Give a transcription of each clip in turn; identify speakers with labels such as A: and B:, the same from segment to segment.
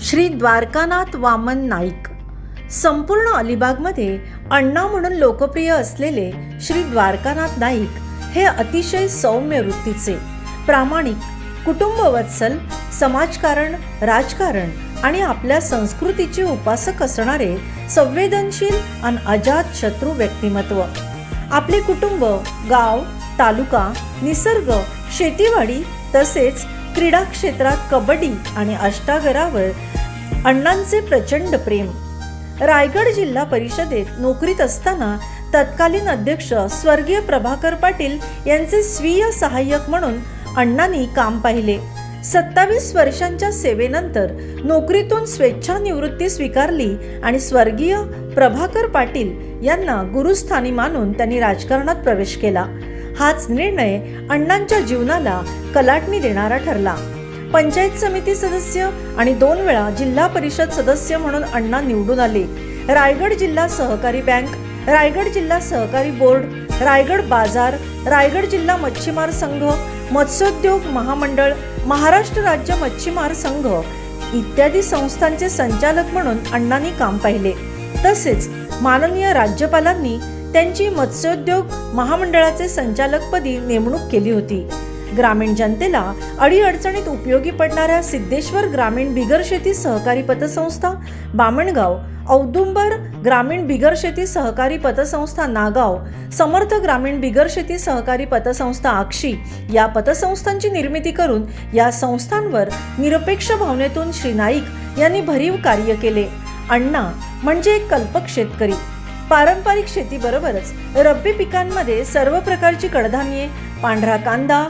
A: श्री द्वारकानाथ वामन नाईक. संपूर्ण अलिबागमध्ये अण्णा म्हणून लोकप्रिय असलेले श्री द्वारकानाथ नाईक हे अतिशय सौम्य वृत्तीचे प्रामाणिक कुटुंबवत्सल समाजकारण राजकारण आणि आपल्या संस्कृतीचे उपासक असणारे संवेदनशील आणि अजात शत्रू व्यक्तिमत्व. आपले कुटुंब गाव तालुका निसर्ग शेतीवाडी तसेच क्रीडा क्षेत्रात कबड्डी आणि अष्टागरावर अण्णांचे प्रचंड प्रेम. रायगड जिल्हा परिषदेत नोकरीत असताना तत्कालीन अध्यक्ष स्वर्गीय प्रभाकर पाटील यांचे स्वीय सहाय्यक म्हणून अण्णांनी काम पाहिले. सत्तावीस वर्षांच्या सेवेनंतर नोकरीतून स्वेच्छानिवृत्ती स्वीकारली आणि स्वर्गीय प्रभाकर पाटील यांना गुरुस्थानी मानून त्यांनी राजकारणात प्रवेश केला. हाच निर्णय अण्णांच्या जीवनाला कलाटणी देणारा ठरला. पंचायत समिती सदस्य आणि दोन वेळा जिल्हा परिषद सदस्य म्हणून अण्णा निवडून आले. रायगड जिल्हा सहकारी बँक रायगड जिल्हा सहकारी बोर्ड रायगड बाजार रायगड जिल्हा मच्छीमार संघ मत्स्योद्योग महामंडळ महाराष्ट्र राज्य मच्छीमार संघ इत्यादी संस्थांचे संचालक म्हणून अण्णांनी काम पाहिले. तसेच माननीय राज्यपालांनी त्यांची मत्स्योद्योग महामंडळाचे संचालकपदी नेमणूक केली होती. ग्रामीण जनतेला अडीअडचणीत उपयोगी पडणाऱ्या सिद्धेश्वर ग्रामीण बिगर शेती सहकारी पतसंस्था बामणगाव औदुंबर ग्रामीण बिगर शेती सहकारी पतसंस्था नागाव समर्थ ग्रामीण बिगर शेती सहकारी पतसंस्था आक्षी या पतसंस्थांची निर्मिती करून या संस्थांवर निरपेक्ष भावनेतून श्री नाईक यांनी भरीव कार्य केले. अण्णा म्हणजे एक कल्पक शेतकरी. पारंपरिक शेतीबरोबरच रब्बी पिकांमध्ये सर्व प्रकारची कडधान्ये पांढरा कांदा.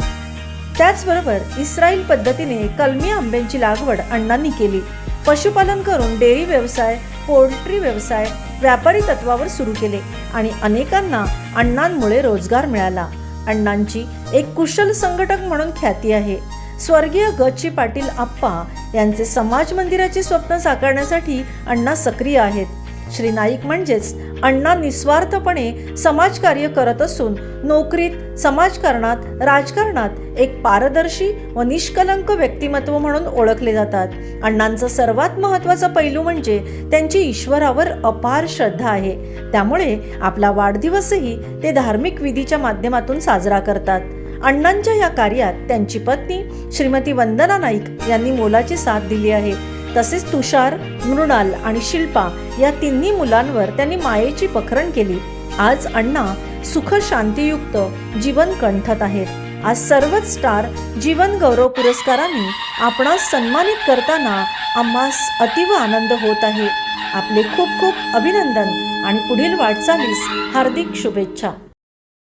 A: त्याचबरोबर इस्रायल पद्धतीने कलमी आंब्यांची लागवड अण्णांनी केली. पशुपालन करून डेअरी व्यवसाय पोल्ट्री व्यवसाय व्यापारी तत्वावर सुरू केले आणि अनेकांना अण्णांमुळे रोजगार मिळाला. अण्णांची एक कुशल संघटक म्हणून ख्याती आहे. स्वर्गीय गची पाटील आप्पा यांचे समाज मंदिराचे स्वप्न साकारण्यासाठी अण्णा सक्रिय आहेत. श्री नाईक म्हणजेच अण्णा निस्वार्थपणे समाजकार्य करत असून नोकरीत समाजकारणात राजकारणात एक पारदर्शी व निष्कलंक व्यक्तिमत्व म्हणून ओळखले जातात. अण्णांचा सर्वात महत्त्वाचा पैलू म्हणजे त्यांची ईश्वरावर अपार श्रद्धा आहे. त्यामुळे आपला वाढदिवसही ते धार्मिक विधीच्या माध्यमातून साजरा करतात. अण्णांच्या या कार्यात त्यांची पत्नी श्रीमती वंदना नाईक यांनी मोलाची साथ दिली आहे. तसेच तुषार मृणाल आणि शिल्पा या तिन्ही मुलांवर त्यांनी मायेची पखरण केली. आज अण्णा सुख शांतीयुक्त जीवन कंठत आहेत. आज सर्वच स्टार जीवन गौरव पुरस्कारांनी आपणास सन्मानित करताना आम्हास अतिव आनंद होत आहे. आपले खूप खूप अभिनंदन आणि पुढील वाटचालीस हार्दिक शुभेच्छा.